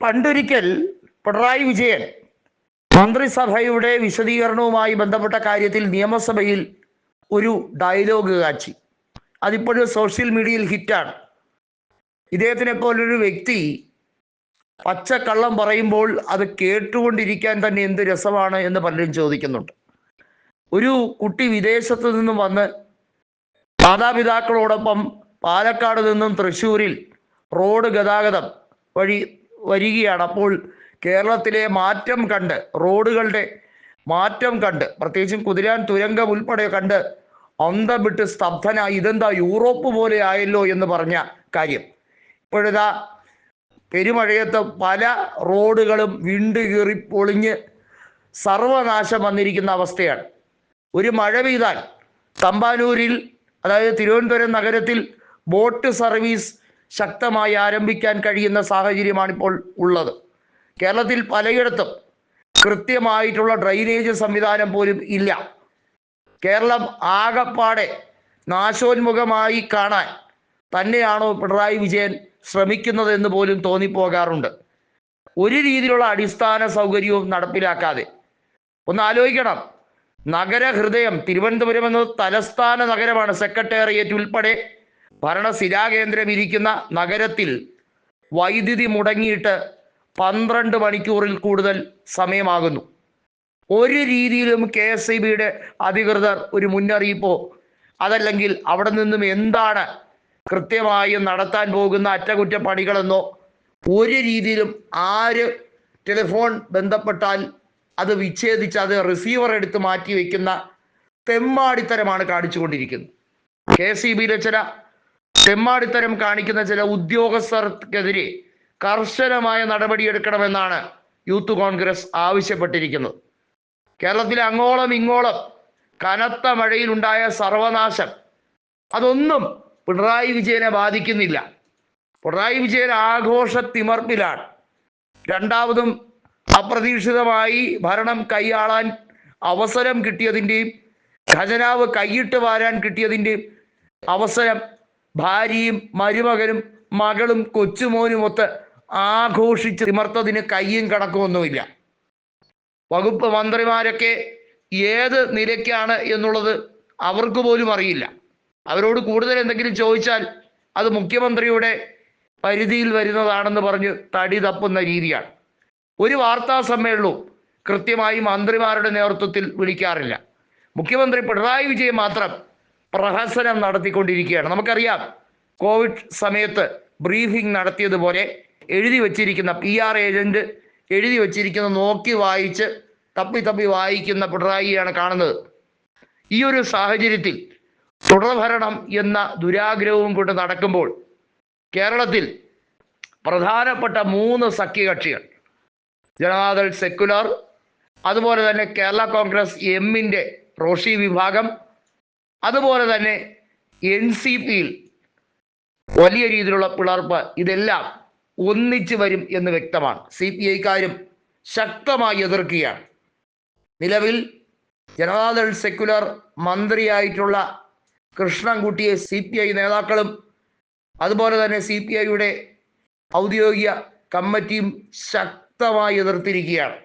പണ്ടൊരിക്കൽ പിണറായി വിജയൻ മന്ത്രിസഭയുടെ വിശദീകരണവുമായി ബന്ധപ്പെട്ട കാര്യത്തിൽ നിയമസഭയിൽ ഒരു ഡയലോഗ് കാച്ചി. അതിപ്പോഴും സോഷ്യൽ മീഡിയയിൽ ഹിറ്റാണ്. ഇദ്ദേഹത്തിനെ പോലൊരു വ്യക്തി പച്ചക്കള്ളം പറയുമ്പോൾ അത് കേട്ടുകൊണ്ടിരിക്കാൻ തന്നെ എന്ത് രസമാണ് എന്ന് പലരും ചോദിക്കുന്നുണ്ട്. ഒരു കുട്ടി വിദേശത്ത് നിന്നും വന്ന് മാതാപിതാക്കളോടൊപ്പം പാലക്കാട് നിന്നും തൃശ്ശൂരിൽ റോഡ് ഗതാഗതം വഴി വരികയാണ്. അപ്പോൾ കേരളത്തിലെ മാറ്റം കണ്ട് റോഡുകളുടെ മാറ്റം കണ്ട് പ്രത്യേകിച്ചും കുതിരാൻ തുരങ്കം ഉൾപ്പെടെ കണ്ട് അന്തം വിട്ട് സ്തബ്ധനായി. ഇതെന്താ യൂറോപ്പ് പോലെ ആയല്ലോ എന്ന് പറഞ്ഞ കാര്യം. ഇപ്പോഴിതാ പെരുമഴയത്ത് പല റോഡുകളും വിണ്ട് കീറി പൊളിഞ്ഞ് സർവനാശം വന്നിരിക്കുന്ന അവസ്ഥയാണ്. ഒരു മഴ പെയ്താൽ തമ്പാനൂരിൽ അതായത് തിരുവനന്തപുരം നഗരത്തിൽ ബോട്ട് സർവീസ് ശക്തമായി ആരംഭിക്കാൻ കഴിയുന്ന സാഹചര്യമാണ് ഇപ്പോൾ ഉള്ളത്. കേരളത്തിൽ പലയിടത്തും കൃത്യമായിട്ടുള്ള ഡ്രൈനേജ് സംവിധാനം പോലും ഇല്ല. കേരളം ആകപ്പാടെ നാശോന്മുഖമായി കാണാൻ തന്നെയാണോ പിണറായി വിജയൻ ശ്രമിക്കുന്നത് എന്ന് പോലും തോന്നിപ്പോകാറുണ്ട്. ഒരു രീതിയിലുള്ള അടിസ്ഥാന സൗകര്യവും നടപ്പിലാക്കാതെ. ഒന്ന് ആലോചിക്കണം. നഗരഹൃദയം തിരുവനന്തപുരം എന്നത് തലസ്ഥാന നഗരമാണ്. സെക്രട്ടേറിയറ്റ് ഉൾപ്പെടെ ഭരണശിലാകേന്ദ്രം ഇരിക്കുന്ന നഗരത്തിൽ വൈദ്യുതി മുടങ്ങിയിട്ട് പന്ത്രണ്ട് മണിക്കൂറിൽ കൂടുതൽ സമയമാകുന്നു. ഒരു രീതിയിലും കെ എസ് ഇ ബിയുടെ അധികൃതർ ഒരു മുന്നറിയിപ്പോ അതല്ലെങ്കിൽ അവിടെ നിന്നും എന്താണ് കൃത്യമായും നടത്താൻ പോകുന്ന അറ്റകുറ്റപ്പണികളെന്നോ ഒരു രീതിയിലും ആര് ടെലിഫോൺ ബന്ധപ്പെട്ടാൽ അത് വിച്ഛേദിച്ച് അത് റിസീവർ എടുത്ത് മാറ്റി വയ്ക്കുന്ന തെമ്മാടിത്തരമാണ് കാണിച്ചുകൊണ്ടിരിക്കുന്നത്. കെ സി ബിയിലെ ചില തെമ്മാടിത്തരം കാണിക്കുന്ന ചില ഉദ്യോഗസ്ഥർക്കെതിരെ കർശനമായ നടപടിയെടുക്കണമെന്നാണ് യൂത്ത് കോൺഗ്രസ് ആവശ്യപ്പെട്ടിരിക്കുന്നത്. കേരളത്തിലെ അങ്ങോളം ഇങ്ങോളം കനത്ത മഴയിലുണ്ടായ സർവനാശം അതൊന്നും പിണറായി വിജയനെ ബാധിക്കുന്നില്ല. പിണറായി വിജയൻ ആഘോഷ തിമർപ്പിലാണ് രണ്ടാമതും അപ്രതീക്ഷിതമായി ഭരണം കൈയാളാൻ അവസരം കിട്ടിയതിന്റെയും ഖജനാവ് കൈയിട്ട് വാരാൻ കിട്ടിയതിന്റെയും അവസരം ഭാര്യയും മരുമകനും മകളും കൊച്ചുമോനും ഒത്ത് ആഘോഷിച്ച് തിമർത്തതിന് കയ്യും കണക്കുമൊന്നുമില്ല വകുപ്പ് മന്ത്രിമാരൊക്കെ ഏത് നിലയ്ക്കാണ് എന്നുള്ളത് അവർക്ക് പോലും അറിയില്ല. അവരോട് കൂടുതൽ എന്തെങ്കിലും ചോദിച്ചാൽ അത് മുഖ്യമന്ത്രിയുടെ പരിധിയിൽ വരുന്നതാണെന്ന് പറഞ്ഞ് തടി തപ്പുന്ന രീതിയാണ്. ഒരു വാർത്താ സമ്മേളനവും കൃത്യമായി മന്ത്രിമാരുടെ നേതൃത്വത്തിൽ വിളിക്കാറില്ല. മുഖ്യമന്ത്രി പിണറായി വിജയൻ മാത്രം പ്രഹസനം നടത്തിക്കൊണ്ടിരിക്കുകയാണ്. നമുക്കറിയാം കോവിഡ് സമയത്ത് ബ്രീഫിംഗ് നടത്തിയതുപോലെ എഴുതി വച്ചിരിക്കുന്ന പി ആർ ഏജന്റ് എഴുതി വച്ചിരിക്കുന്ന നോക്കി വായിച്ച് തപ്പി തപ്പി വായിക്കുന്ന പിണറായിയാണ് കാണുന്നത്. ഈ ഒരു സാഹചര്യത്തിൽ തുടർഭരണം എന്ന ദുരാഗ്രഹവും കൊണ്ട് നടക്കുമ്പോൾ കേരളത്തിൽ പ്രധാനപ്പെട്ട മൂന്ന് സഖ്യകക്ഷികൾ ജനതാദൾ സെക്കുലർ അതുപോലെ തന്നെ കേരള കോൺഗ്രസ് എമ്മിന്റെ റോഷി വിഭാഗം അതുപോലെ തന്നെ എൻ സി പിയിൽ വലിയ രീതിയിലുള്ള പിളർപ്പ് ഇതെല്ലാം ഒന്നിച്ചു വരും എന്ന് വ്യക്തമാണ്. സി പി ഐക്കാരും ശക്തമായി എതിർക്കുകയാണ്. നിലവിൽ ജനതാദൾ സെക്യുലർ മന്ത്രിയായിട്ടുള്ള കൃഷ്ണൻകുട്ടിയെ സി പി ഐ നേതാക്കളും അതുപോലെ തന്നെ സി പി ഐയുടെ ഔദ്യോഗിക കമ്മിറ്റിയും ശക്തമായി എതിർത്തിരിക്കുകയാണ്.